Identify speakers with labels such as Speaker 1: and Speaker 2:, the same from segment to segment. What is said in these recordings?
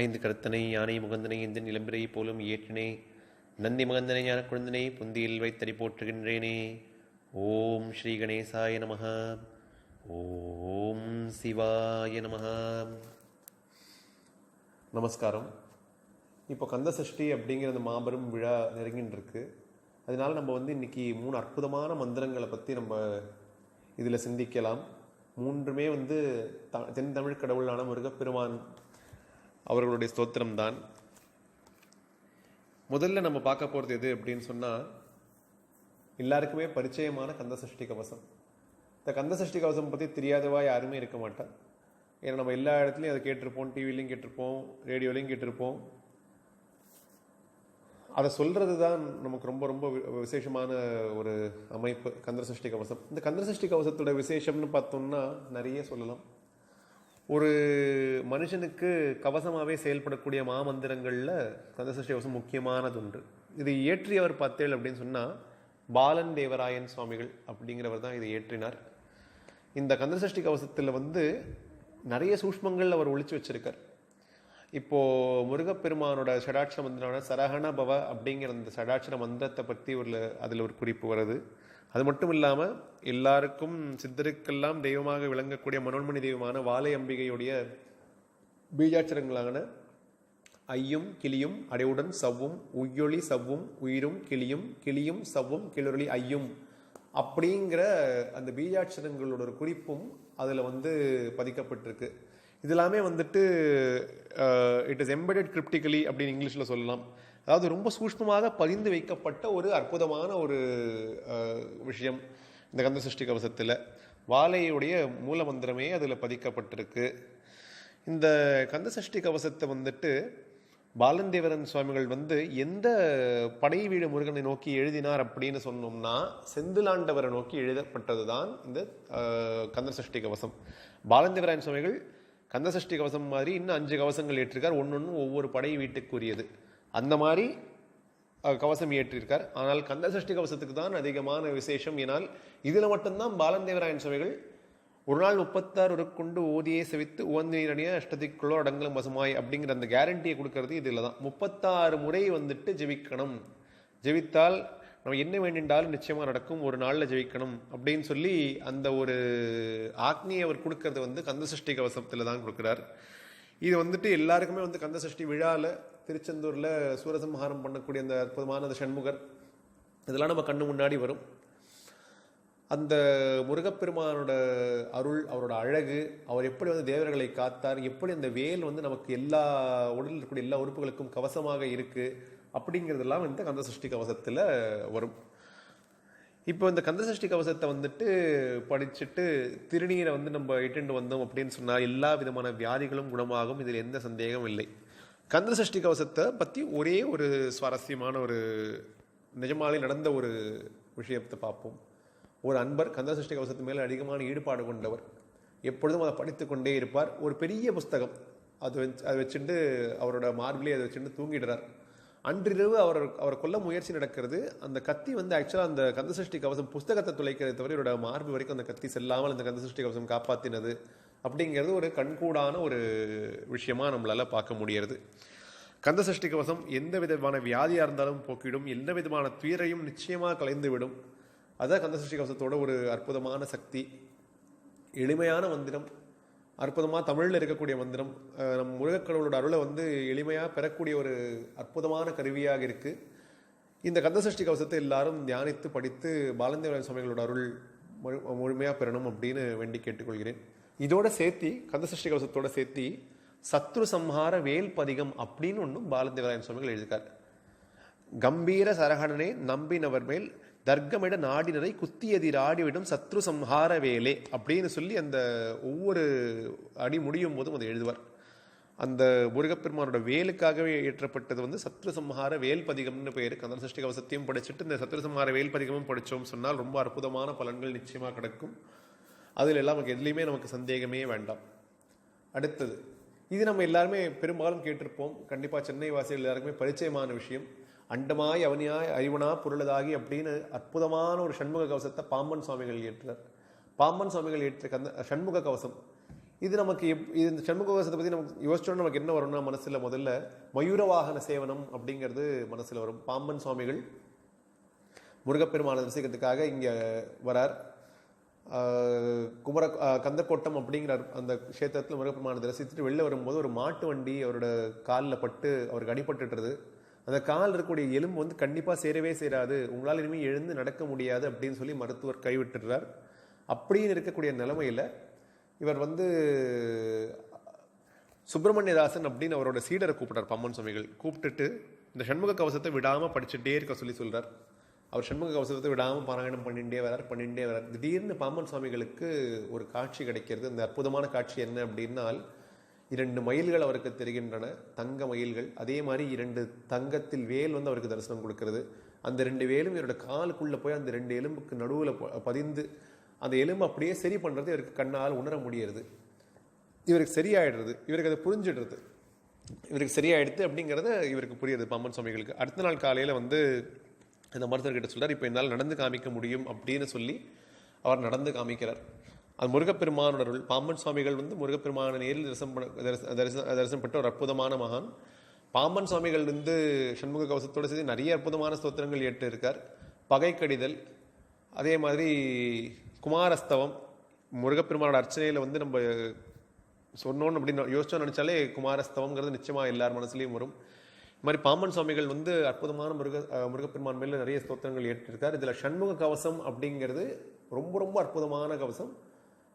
Speaker 1: ஐந்து கருத்தனை யானை முகந்தனை இந்த நிலம்பிரை போலும் இயற்றினே நந்தி மகந்தனை ஞான குழந்தனை புந்தியில் வைத்தடி போற்றுகின்றேனே. ஓம் ஸ்ரீ கணேசாய நமः ஓம் சிவாய நமः நமஸ்காரம். இப்போ கந்த சஷ்டி அப்படிங்கிற அந்த மாபெரும் விழா நெருங்கின்னு இருக்கு அதனால் நம்ம வந்து இன்னைக்கு மூணு அற்புதமான மந்திரங்களை பற்றி நம்ம இதில் சிந்திக்கலாம். மூன்றுமே வந்து த தென் தமிழ் கடவுளான முருகப்பெருமான் அவர்களுடைய ஸ்தோத்திரம் தான் முதல்ல நம்ம பார்க்க போகிறது எது அப்படின்னு சொன்னால் எல்லாருக்குமே பரிச்சயமான கந்த சஷ்டி கவசம். இந்த கந்த சஷ்டி கவசம் பற்றி தெரியாதவா யாருமே இருக்க மாட்டா. ஏன்னா நம்ம எல்லா இடத்துலையும் அதை கேட்டிருப்போம் டிவிலையும் கேட்டிருப்போம் ரேடியோலையும் கேட்டிருப்போம். அதை சொல்கிறது தான் நமக்கு ரொம்ப ரொம்ப வி- விசேஷமான ஒரு அமைப்பு கந்த சஷ்டி கவசம். இந்த கந்த சஷ்டி கவசத்தோட விசேஷம்னு பார்த்தோம்னா நிறைய சொல்லலாம். ஒரு மனுஷனுக்கு கவசமாகவே செயல்படக்கூடிய மாமந்திரங்களில் கந்தசஷ்டி கவசம் முக்கியமானது ஒன்று இது இயற்றியவர் பார்த்தேள் அப்படின்னு சொன்னால் பாலன் தேவராயன் சுவாமிகள் அப்படிங்கிறவர் தான் இதை இயற்றினார். இந்த கந்தசஷ்டி கவசத்தில் வந்து நிறைய சூஷ்மங்கள் அவர் ஒழிச்சு வச்சிருக்கார். இப்போ முருகப்பெருமானோட ஷடாட்சர மந்திரமான சரஹண பவ அப்படிங்கிற அந்த ஷடாட்சர மந்திரத்தை பற்றி ஒரு அதில் ஒரு குறிப்பு வருது. அது மட்டும் இல்லாமல் எல்லாருக்கும் சித்தருக்கெல்லாம் தெய்வமாக விளங்கக்கூடிய மனோன்மணி தெய்வமான வாலை அம்பிகையுடைய பீஜாட்சரங்களான ஐயும் கிளியும் அடைவுடன் சவ்வும் உய்யொளி சவ்வும் உயிரும் கிளியும் கிளியும் சவ்வும் கிளொளி ஐயும் அப்படிங்கிற அந்த பீஜாட்சரங்களோட ஒரு குறிப்பும் அதில் வந்து பதிக்கப்பட்டிருக்கு. இதெல்லாமே வந்துட்டு இட் இஸ் எம்பெடட் கிரிப்டிக்கலி அப்படின்னு இங்கிலீஷில் சொல்லலாம். அதாவது ரொம்ப சூஷ்மமாக பதிந்து வைக்கப்பட்ட ஒரு அற்புதமான ஒரு விஷயம் இந்த கந்த சஷ்டி கவசத்தில். வாழையுடைய மூல மந்திரமே அதில் பதிக்கப்பட்டிருக்கு. இந்த கந்த சஷ்டி கவசத்தை வந்துட்டு பாலந்தேவரன் சுவாமிகள் வந்து எந்த படை வீடு முருகனை நோக்கி எழுதினார் அப்படின்னு சொன்னோம்னா செந்திலாண்டவரை நோக்கி எழுதப்பட்டது தான் இந்த கந்த சஷ்டி கவசம். பாலந்தேவரன் சுவாமிகள் கந்த சஷ்டி கவசம் மாதிரி இன்னும் அஞ்சு கவசங்கள் ஏற்றிருக்கார். ஒன்னொன்னு ஒவ்வொரு படை வீட்டுக்குரியது. அந்த மாதிரி கவசம் இயற்றியிருக்கார் ஆனால் கந்த சஷ்டி கவசத்துக்கு தான் அதிகமான விசேஷம். ஏனால் இதில் மட்டும்தான் பாலந்தேவராயன் சுவைகள் ஒரு நாள் முப்பத்தாறு உருக்கொண்டு ஓதியை செவித்து உவந்தீரணிய அஷ்டதிக்குள்ளோ அடங்கலும் வசமாய் அப்படிங்கிற அந்த கேரண்டியை கொடுக்கறது இதில் தான். முப்பத்தாறு முறை வந்துட்டு ஜெபிக்கணும். ஜெபித்தால் நம்ம என்ன வேண்டின்றாலும் நிச்சயமாக நடக்கும். ஒரு நாளில் ஜெயிக்கணும் அப்படின்னு சொல்லி அந்த ஒரு ஆக்னியை அவர் கொடுக்கறது வந்து கந்த சஷ்டி கவசத்தில் தான் கொடுக்குறார். இது வந்துட்டு எல்லாருக்குமே வந்து கந்த சஷ்டி விழாவில் திருச்செந்தூரில் சூரசம்ஹாரம் பண்ணக்கூடிய அந்த அற்புதமான அந்த சண்முகர் இதெல்லாம் நம்ம கண்ணு முன்னாடி வரும். அந்த முருகப்பெருமானோட அருள் அவரோட அழகு அவர் எப்படி வந்து தேவர்களை காத்தார் எப்படி அந்த வேல் வந்து நமக்கு எல்லா உடலில் இருக்கக்கூடிய எல்லா உறுப்புகளுக்கும் கவசமாக இருக்குது அப்படிங்கிறதெல்லாம் இந்த கந்த சஷ்டி கவசத்தில் வரும். இப்போ இந்த கந்த சஷ்டி கவசத்தை வந்துட்டு படிச்சுட்டு திருநீரை வந்து நம்ம இட்டுண்டு வந்தோம் அப்படின்னு சொன்னால் எல்லா விதமான வியாதிகளும் குணமாகும் இதில் எந்த சந்தேகமும் இல்லை. கந்த சஷ்டி கவசத்தை பற்றி ஒரே ஒரு சுவாரஸ்யமான ஒரு நிஜமாலே நடந்த ஒரு விஷயத்தை பார்ப்போம். ஒரு அன்பர் கந்தசஷ்டி கவசத்து மேலே அதிகமான ஈடுபாடு கொண்டவர். எப்பொழுதும் அதை படித்து கொண்டே இருப்பார். ஒரு பெரிய புஸ்தகம். அது வச்சு அதை வச்சுட்டு அவரோட மார்பிலே அதை வச்சுட்டு தூங்கிடுறார். அன்றிரவு அவர் அவர் கொல்ல முயற்சி நடக்கிறது. அந்த கத்தி வந்து ஆக்சுவலாக அந்த கந்தசஷ்டி கவசம் புஸ்தகத்தை துளைக்கிறது தவிர இவரோட மார்பு வரைக்கும் அந்த கத்தி செல்லாமல் அந்த கந்தசஷ்டி கவசம் காப்பாற்றினது அப்படிங்கிறது ஒரு கண்கூடான ஒரு விஷயமாக நம்மளால் பார்க்க முடியறது. கந்தசஷ்டி கவசம் எந்த விதமான வியாதியாக இருந்தாலும் போக்கிடும் எந்த விதமான துயரையும் நிச்சயமாக கலைந்து விடும். அதான் கந்தசஷ்டி கவசத்தோட ஒரு அற்புதமான சக்தி. எளிமையான மந்திரம் அற்புதமாக தமிழில் இருக்கக்கூடிய மந்திரம். நம் முருகக்கடவுளோட அருளை வந்து எளிமையாக பெறக்கூடிய ஒரு அற்புதமான கருவியாக இருக்குது இந்த கந்த சஷ்டி கவசத்தை எல்லாரும் தியானித்து படித்து பாலந்தேவன் சுவாமிகளோட அருள் முழு முழுமையாக பெறணும் அப்படின்னு வேண்டி கேட்டுக்கொள்கிறேன். இதோட சேர்த்தி கந்தசஷ்டி கவசத்தோட சேர்த்தி சத்ரு சம்ஹார வேல் பதிகம் அப்படின்னு ஒன்றும் பாலதேவராயன் சுவாமிகள் எழுதியிருக்கார். கம்பீர சரகணனே நம்பினவர் மேல் தர்க்கமிட நாடினரை குத்தியதிர் ஆடிவிடும் சத்ரு சம்ஹார வேலே அப்படின்னு சொல்லி அந்த ஒவ்வொரு அடி முடியும் போதும் அதை எழுதுவார். அந்த முருகப்பெருமானோட வேலுக்காகவே இயற்றப்பட்டது வந்து சத்ரு சம்ஹார வேல் பதிகம்னு பேர். கந்தன் சஷ்டி கவசத்தையும் படிச்சுட்டு இந்த சத்ரு சம்ஹார வேல் பதிகமும் படித்தோம் சொன்னால் ரொம்ப அற்புதமான பலன்கள் நிச்சயமாக கிடைக்கும். அதில் எல்லாம் நமக்கு எதுலேயுமே நமக்கு சந்தேகமே வேண்டாம். அடுத்தது இது நம்ம எல்லாருமே பெரும்பாலும் கேட்டிருப்போம். கண்டிப்பாக சென்னை வாசிகள் எல்லாருக்குமே பரிச்சயமான விஷயம். அண்டமாய் அவனியாய் அறிவனா பொருளதாகி அப்படின்னு அற்புதமான ஒரு சண்முக கவசத்தை பாம்பன் சுவாமிகள் ஏற்றார் பாம்பன் சுவாமிகள் ஏற்ற கந்த சண்முக கவசம். இது நமக்கு எப் இது இந்த சண்முக கவசத்தை பற்றி நமக்கு யோசிச்சோன்னா நமக்கு என்ன வரும்னா மனசில் முதல்ல மயூர வாகன சேவனம் அப்படிங்கிறது மனசில் வரும். பாம்பன் சுவாமிகள் முருகப்பெருமான தரிசிக்கிறதுக்காக இங்கே வரார். குமர கந்தக்கோட்டம் அப்படிங்கிற அந்த க்ஷேத்திரத்தில் முருகப்பெருமானை தரிசித்துட்டு வெளில வரும்போது ஒரு மாட்டு வண்டி அவரோட காலில் பட்டு அவருக்கு அடிபட்டுட்டுருது. அந்த கால் இருக்கக்கூடிய எலும்பு வந்து கண்டிப்பாக சேரவே சேராது. உங்களால் இனிமேல் எழுந்து நடக்க முடியாது அப்படின்னு சொல்லி மருத்துவர் கைவிட்டுறார் அப்படின்னு இருக்கக்கூடிய நிலைமையில இவர் வந்து சுப்பிரமணியதாசன் அப்படின்னு அவரோட சீடரை கூப்பிட்டார் பம்மன் சுவாமிகள் கூப்பிட்டுட்டு இந்த சண்முக கவசத்தை விடாமல் படிச்சுட்டே இருக்க சொல்லி சொல்கிறார் அவர் சண்முக கவசத்தை விடாமல் பாராயணம் பண்ணிகிட்டே வரார் பண்ணிகிட்டே வரார். திடீர்னு பாம்பன் சுவாமிகளுக்கு ஒரு காட்சி கிடைக்கிறது. இந்த அற்புதமான காட்சி என்ன அப்படின்னால் இரண்டு மயில்கள் அவருக்கு தெரிகின்றன தங்க மயில்கள். அதே மாதிரி இரண்டு தங்கத்தில் வேல் வந்து அவருக்கு தரிசனம் கொடுக்கிறது. அந்த ரெண்டு வேலும் இவரோட காலுக்குள்ளே போய் அந்த ரெண்டு எலும்புக்கு நடுவில் ப- பதிந்து அந்த எலும்பு அப்படியே சரி பண்ணுறது இவருக்கு கண்ணால் உணர முடியறது. இவருக்கு சரியாயிடுறது. இவருக்கு அதை புரிஞ்சிடுறது. இவருக்கு சரியாயிடுது அப்படிங்கிறத இவருக்கு புரியுது பாம்பன் சுவாமிகளுக்கு. அடுத்த நாள் காலையில் வந்து இந்த மருத்துவர்கிட்ட சொல்கிறார் இப்போ என்னால் நடந்து காமிக்க முடியும் அப்படின்னு சொல்லி அவர் நடந்து காமிக்கிறார். அது முருகப்பெருமானோட அருள். பாம்பன் சுவாமிகள் வந்து முருகப்பெருமான நேரில் தரிசனம் பண்ண- தரிசன தரிசனம் பெற்ற ஒரு அற்புதமான மகான். பாம்பன் சுவாமிகள் வந்து சண்முக கவசத்தோடு சேர்த்து நிறைய அற்புதமான ஸ்தோத்திரங்கள் ஏற்று இருக்கார். பகை கடிதல் அதே மாதிரி குமாரஸ்தவம். முருகப்பெருமானோட அர்ச்சனையில் வந்து நம்ம சொன்னோன்னு அப்படின்னு யோசிச்சோம் நினச்சாலே குமாரஸ்தவங்கிறது நிச்சயமாக எல்லார் மனசுலேயும் வரும். இது மாதிரி பாம்பன் சுவாமிகள் வந்து அற்புதமான முருக முருகப்பெருமான் மேலே நிறைய ஸ்தோத்திரங்கள் ஏற்றிருக்கார். இதில் சண்முக கவசம் அப்படிங்கிறது ரொம்ப ரொம்ப அற்புதமான கவசம்.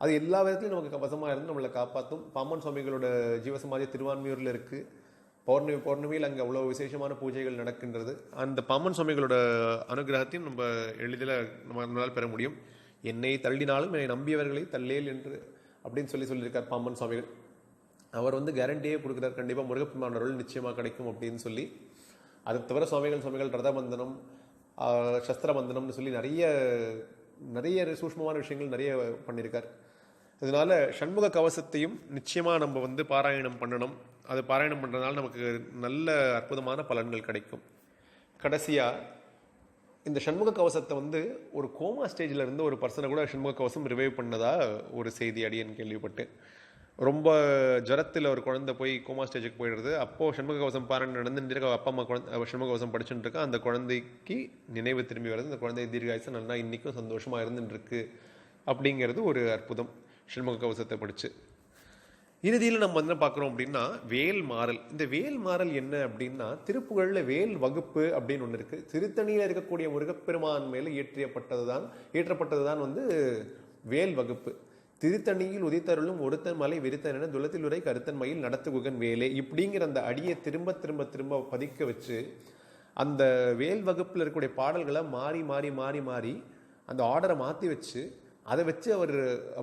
Speaker 1: அது எல்லா விதத்திலையும் நமக்கு கவசமாக இருந்து நம்மளை காப்பாற்றும் பாம்பன் சுவாமிகளோட ஜீவசமாதி திருவான்மியூர்ல இருக்குது பௌர்ணமி பௌர்ணமியில் அங்கே அவ்வளோ விசேஷமான பூஜைகள் நடக்கின்றது. அந்த பாம்பன் சுவாமிகளோட அனுகிரகத்தையும் நம்ம எளிதில் நம்ம நம்மளால் பெற முடியும். என்னை தள்ளினாலும் என்னை நம்பியவர்களை தள்ளேல் என்று அப்படின்னு சொல்லி சொல்லியிருக்கார் பாம்பன் சுவாமிகள் அவர் வந்து கேரண்டியே கொடுக்குறார். கண்டிப்பாக முருகப்பெருமான அருள் நிச்சயமாக கிடைக்கும் அப்படின்னு சொல்லி. அதை தவிர சுவாமிகள் சுவாமிகள் ரதபந்தனம் சஸ்திரபந்தனம்னு சொல்லி நிறைய நிறைய சூஷ்மமான விஷயங்கள் நிறைய பண்ணியிருக்கார் இதனால் சண்முக கவசத்தையும் நிச்சயமாக நம்ம வந்து பாராயணம் பண்ணணும். அது பாராயணம் பண்ணுறதுனால நமக்கு நல்ல அற்புதமான பலன்கள் கிடைக்கும். கடைசியாக இந்த சண்முக கவசத்தை வந்து ஒரு கோமா ஸ்டேஜில் இருந்து ஒரு பர்சனை கூட சண்முக கவசம் ரிவைவ் பண்ணதாக ஒரு செய்தி அடியன் கேள்விப்பட்டு ரொம்ப ஜரத்தில் ஒரு குழந்தை போய் கோமா ஸ்டேஜுக்கு போயிடுறது. அப்போ சண்முக கவசம் பாராயணம் நடந்துட்டு அப்பா அம்மா குழந்தை அவ சண்முக கவசம் படிச்சுட்டு இருக்கா. அந்த குழந்தைக்கு நினைவு திரும்பி வருது. அந்த குழந்தை தீர்காயசம் நல்லா இன்றைக்கும் சந்தோஷமாக இருந்துட்டுருக்கு அப்படிங்கிறது ஒரு அற்புதம். சண்முக கவசத்தை படித்து இறுதியில் நம்ம என்ன பார்க்குறோம் அப்படின்னா வேல் மாறல். இந்த வேல் மாறல் என்ன அப்படின்னா திருப்புகழில் வேல் வகுப்பு அப்படின்னு ஒன்று இருக்குது திருத்தணியில் இருக்கக்கூடிய முருகப்பெருமான் மேலே இயற்றியப்பட்டது தான் இயற்றப்பட்டது தான் வந்து வேல் வகுப்பு. திருத்தணியில் உதித்தருளும் ஒருத்தன் மலை விரித்தன் என துளத்தில் உரை கருத்தன் மயில் நடத்துகுகன் வேலே. இப்படிங்கிற அந்த அடியை திரும்ப திரும்ப திரும்ப பதிக்க வச்சு அந்த வேல் வகுப்பில் இருக்கக்கூடிய பாடல்களை மாறி மாறி மாறி மாறி அந்த ஆர்டரை மாற்றி வச்சு அதை வச்சு அவர்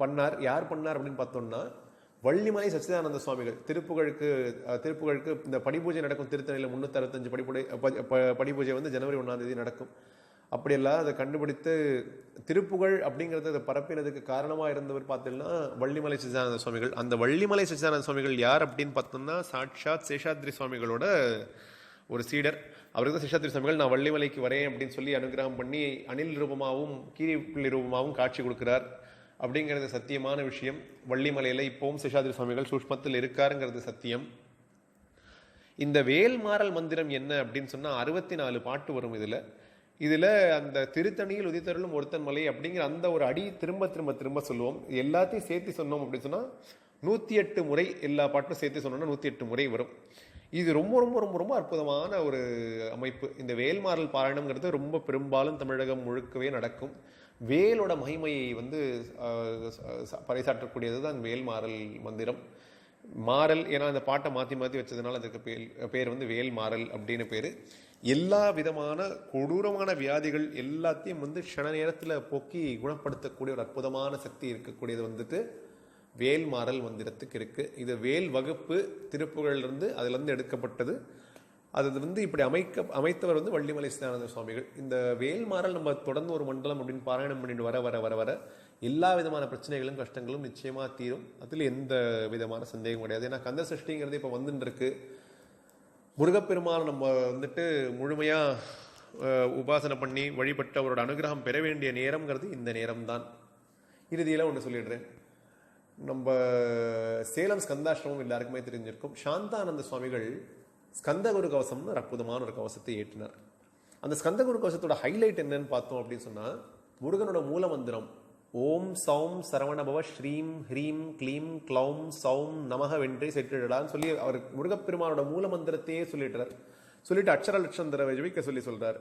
Speaker 1: பண்ணார். யார் பண்ணார் அப்படின்னு பார்த்தோம்னா வள்ளிமலை சச்சிதானந்த சுவாமிகள். திருப்புகழுக்கு திருப்புகழுக்கு இந்த படிபூஜை நடக்கும் திருத்தணியில் முந்நூற்றி அறுபத்தஞ்சு படிப்புடை ப- ப- படிபூஜை வந்து ஜனவரி ஒன்றாம் தேதி நடக்கும். அப்படியெல்லாம் அதை கண்டுபிடித்து திருப்புகழ் அப்படிங்கிறத அதை பரப்பினதுக்கு காரணமாக இருந்தவர் பார்த்தீங்கன்னா வள்ளிமலை சச்சிதானந்த சுவாமிகள். அந்த வள்ளிமலை சச்சிதானந்த சுவாமிகள் யார் அப்படின்னு பார்த்தோம்னா சாட்சாத் சேஷாத்ரி சுவாமிகளோட ஒரு சீடர். அவருக்கு தான் சேஷாத்ரி சுவாமிகள் நான் வள்ளிமலைக்கு வரேன் அப்படின்னு சொல்லி அனுகிரகம் பண்ணி அணில் ரூபமாகவும் கீரிப்பிள்ளி ரூபமாகவும் காட்சி கொடுக்கிறார். அப்படிங்கிறது சத்தியமான விஷயம். வள்ளிமலையில் இப்போவும் சேஷாத்ரி சுவாமிகள் சூஷ்மத்தில் இருக்காருங்கிறது சத்தியம். இந்த வேல்மாறல் மந்திரம் என்ன அப்படின்னு சொன்னால் அறுபத்தி நாலு பாட்டு வரும் இதில். இதில் அந்த திருத்தணியில் உதித்தருளும் ஒருத்தன் மலை அப்படிங்கிற அந்த ஒரு அடி திரும்ப திரும்ப திரும்ப சொல்லுவோம். எல்லாத்தையும் சேர்த்து சொன்னோம் அப்படின்னு சொன்னால் நூற்றி எட்டு முறை எல்லா பாட்டும் சேர்த்து சொன்னோம்னா நூற்றி எட்டு முறை வரும். இது ரொம்ப ரொம்ப ரொம்ப ரொம்ப அற்புதமான ஒரு அமைப்பு. இந்த வேல்மாறல் பாராயணம்ங்கிறது ரொம்ப பெரும்பாலும் தமிழகம் முழுக்கவே நடக்கும். வேலோட மகிமையை வந்து பறைசாற்றக்கூடியது தான் வேல்மாறல் மந்திரம். மாறல் ஏன்னா அந்த பாட்டை மாற்றி மாற்றி வச்சதுனால அதுக்கு பேர் பேர் வந்து வேல் மாறல் அப்படின்னு பேர். எல்லா விதமான கொடூரமான வியாதிகள் எல்லாத்தையும் வந்து க்ஷண நேரத்தில் போக்கி குணப்படுத்தக்கூடிய ஒரு அற்புதமான சக்தி இருக்கக்கூடியது வந்துட்டு வேல் மாறல் மந்திரத்துக்கு இருக்குது இது வேல் வகுப்பு திருப்புகழ்ல அதுலேருந்து எடுக்கப்பட்டது. அது வந்து இப்படி அமைக்க அமைத்தவர் வந்து வள்ளிமலை சிதானந்த சுவாமிகள். இந்த வேல் மாறல் நம்ம தொடர்ந்து ஒரு மண்டலம் அப்படின்னு பாராயணம் பண்ணிட்டு வர வர வர வர எல்லா விதமான பிரச்சனைகளும் கஷ்டங்களும் நிச்சயமாக தீரும். அதில் எந்த விதமான சந்தேகம் கிடையாது. ஏன்னா கந்த சஷ்டிங்கிறது இப்போ வந்துட்டு இருக்குது முருகப்பெருமான் நம்ம வந்துட்டு முழுமையாக உபாசனை பண்ணி வழிபட்டு அவரோட அனுகிரகம் பெற வேண்டிய நேரம்ங்கிறது இந்த நேரம்தான். இறுதியில் ஒன்று சொல்லிடுறேன். நம்ம சேலம் ஸ்கந்தாசிரமம் எல்லாருக்குமே தெரிஞ்சிருக்கும். சாந்தானந்த சுவாமிகள் ஸ்கந்தகுரு கவசம்னு ஒரு அற்புதமான ஒரு கவசத்தை ஏற்றினார். அந்த ஸ்கந்தகுரு கவசத்தோட ஹைலைட் என்னன்னு பார்த்தோம் அப்படின்னு சொன்னால் முருகனோட மூல மந்திரம் ஓம் சௌம் சரவணபவ ஸ்ரீம் ஹ்ரீம் க்ளீம் க்ளௌம் சௌம் நமக வென்றே செற்றிடலான்னு சொல்லி அவர் முருகப்பெருமானோட மூல மந்திரத்தையே சொல்லிட்டார். சொல்லிட்டு அக்ஷர லட்சந்தர ஜபிக்க சொல்லி சொல்றார்.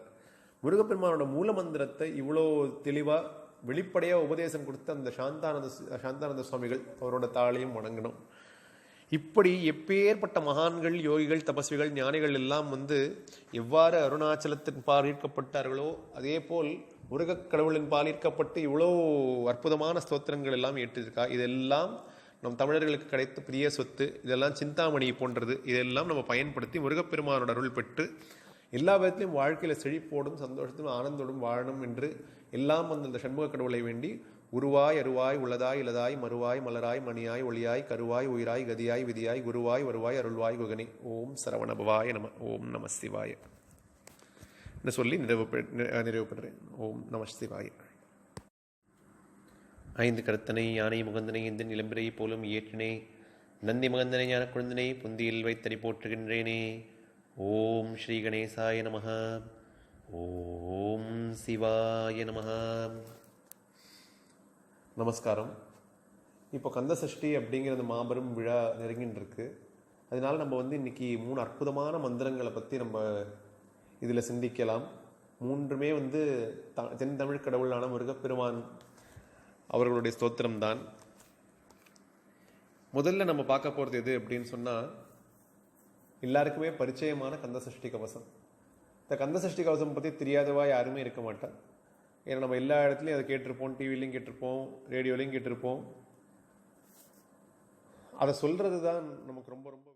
Speaker 1: முருகப்பெருமானோட மூல மந்திரத்தை இவ்வளோ தெளிவாக வெளிப்படையாக உபதேசம் கொடுத்த அந்த சாந்தானந்த சாந்தானந்த சுவாமிகள் அவரோட தாளையும் வணங்கணும். இப்படி எப்பேற்பட்ட மகான்கள் யோகிகள் தபஸ்விகள் ஞானிகள் எல்லாம் வந்து எவ்வாறு அருணாச்சலத்தின் பார்க்கப்பட்டார்களோ அதே போல் முருகக் கடவுளின் பால் ஈர்க்கப்பட்டு இவ்வளோ அற்புதமான ஸ்தோத்திரங்கள் எல்லாம் ஏற்றிருக்கா? இதெல்லாம் நம் தமிழர்களுக்கு கிடைத்த பிரிய சொத்து இதெல்லாம் சிந்தாமணி போன்றது இதெல்லாம் நம்ம பயன்படுத்தி முருகப்பெருமானோட அருள் பெற்று எல்லா விதத்திலையும் வாழ்க்கையில் செழிப்போடும் சந்தோஷத்திலும் ஆனந்தோடும் வாழணும் என்று எல்லாம் அந்த இந்த சண்முக கடவுளை வேண்டி உருவாய் அருவாய் உள்ளதாய் இலதாய் மறுவாய் மலராய் மணியாய் ஒளியாய் கருவாய் உயிராய் கதியாய் விதியாய் குருவாய் வருவாய் அருள்வாய் குகனி. ஓம் சரவணபவாய நம ஓம் நம சிவாய. என்று சொல்லி நிறைவு பெ- நிறைவு ஓம் நம சிவாய. ஐந்து கருத்தனை யானை முகந்தனை எந்த நிலம்பிரை போலும் இயற்றினே நந்தி மகந்தனை ஞான குழந்தனை புந்தியில் வைத்தடி போற்றுகின்றேனே. ஓம் ஸ்ரீ கணேசாய நமஹ. ஓம் சிவாய நமஹ. நமஸ்காரம். இப்போ கந்த சஷ்டி அப்படிங்கிற அந்த மாபெரும் விழா நெருங்கின்னு இருக்கு நம்ம வந்து இன்னைக்கு மூணு அற்புதமான மந்திரங்களை பற்றி நம்ம இதில் சிந்திக்கலாம். மூன்றுமே வந்து த- தென் தமிழ் கடவுளான முருகப்பெருமான் அவர்களுடைய ஸ்தோத்திரம் தான் முதல்ல நம்ம பார்க்க போகிறது எது அப்படின்னு சொன்னால் எல்லாருக்குமே பரிச்சயமான கந்த சஷ்டி கவசம். இந்த கந்த சஷ்டி கவசம் பற்றி தெரியாதவா யாருமே இருக்க மாட்டார் ஏன்னா நம்ம எல்லா இடத்துலையும் அதை கேட்டிருப்போம் டிவிலையும் கேட்டிருப்போம் ரேடியோலையும் கேட்டிருப்போம். அதை சொல்கிறது தான் நமக்கு ரொம்ப ரொம்ப